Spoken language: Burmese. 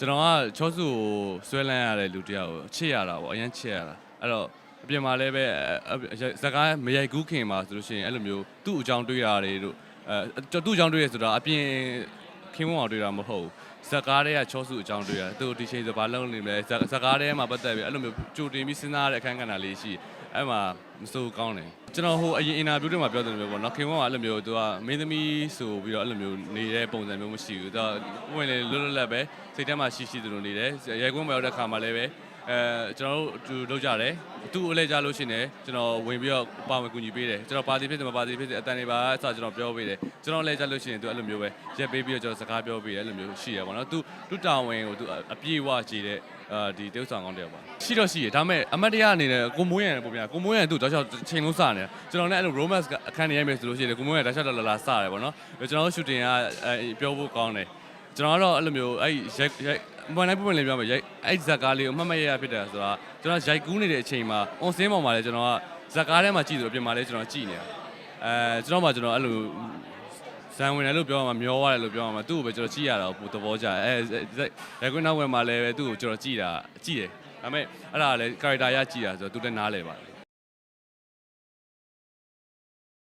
ကျွန်တော်ကချောစုကိုဆွဲလန်းရတဲ့လူတစ်ယောက်ကိုချစ်ရတာပေါ့အရင်ချစ်ရတာအဲ့တော့အပြင်မှာလည်းပဲဇကားမရိုက်ကူးခင်မှာဆိုလို့ရှိရင်အဲ့လိုမျိုးသူ့အကြောင်းတွေးတာတွေတို့အဲသူ့အကြောင်းတွေးရဆိုတာအပြင်ခင်မအောင်တွေးတာမဟုတ်ဘူးဇကားတွေကချောစုအကြောင်းတွေးရသူဒီချိန်စဘာလုံးနေမလဲဇကားတွေမှာပတ်သက်ပြီးအဲ့လိုမျိုးကြိုတင်ပြီးစဉ်းစားရတဲ့အခန်းကဏ္ဍလေးရှိအဲ့မှာမစိုးကောင်းတယ် ကျွန်တော်ဟိုအရင်အင်တာဗျူးတွေမှာပြောတယ်မျိုးပေါ့နော်ခင်မကအဲ့လိုမျိုးသူကမင်းသမီးဆိုပြီးတော့အဲ့လိုမျိုးနေတဲ့ပုံစံမျိုးမရှိဘူးသူကဝင်လေလွတ်လွတ်လပ်ပဲစိတ်ထဲမှာရှိရှိသူလိုနေတယ်ရိုက်ကွင်းမရောက်တဲ့ခါမှာလည်းပဲ အဲကျွန်တော်တို့သူလုပ်ကြတယ်သူ့အလဲကြလို့ရှိရင်ကျွန်တော်ဝင်ပြီးတော့ပါဝင်ကူညီပေးတယ်ကျွန်တော်ပါတီဖြစ်တယ်မပါတီဖြစ်တယ်အတန်တွေပါအစကျွန်တော်ပြောပေးတယ်ကျွန်တော်လဲကြလို့ရှိရင်သူအဲ့လိုမျိုးပဲရက်ပေးပြီးတော့ကျွန်တော်စကားပြောပေးတယ်အဲ့လိုမျိုးရှိရပါတော့သူသူတာဝန်ကိုသူအပြည့်ဝကြည့်တဲ့အာဒီတုပ်ဆောင်ကောင်းတဲ့ပါရှိတော့ရှိရဒါပေမဲ့အမတ်တရားအနေနဲ့ကိုမိုးရံပုံပြကိုမိုးရံသူ့တောက်လျှောက်ချိန်လုံးစနေကျွန်တော်လည်းအဲ့လို romance အခန်းနေရိုက်မယ်ဆိုလို့ရှိရင်ကိုမိုးရံတောက်လျှောက်လာလာစတယ်ပေါ့နော်ကျွန်တော် shooting ကပြောဖို့ကောင်းတယ် ကျွန်တော်ကတော့အဲ့လိုမျိုးအဲ့ရိုက်ရိုက်မနိုင်ပွင့်လေးပြောမယ်ရိုက်အဲ့ဇက်ကားလေးကိုအမှတ်မရရဖြစ်တယ်ဆိုတာကျွန်တော်ရိုက်ကူးနေတဲ့အချိန်မှာ on scene ပေါ်မှာလည်းကျွန်တော်ကဇက်ကားထဲမှာကြည့်တယ်ပြင်မှာလည်းကျွန်တော်ကြည့်နေတာအဲကျွန်တော်မှကျွန်တော်အဲ့လိုဇန်ဝင်တယ်လို့ပြောမှာမျောသွားတယ်လို့ပြောမှာသူ့ကိုပဲကျွန်တော်ကြည့်ရတာကိုသဘောကျတယ်အဲရိုက်ကွင်းနောက်ဝင်မှာလည်းပဲသူ့ကိုကျွန်တော်ကြည့်တာကြည့်တယ်ဒါပေမဲ့အဲ့ဒါလည်း character ရကြည့်တာဆိုတော့သူလည်းနားလဲပါတယ်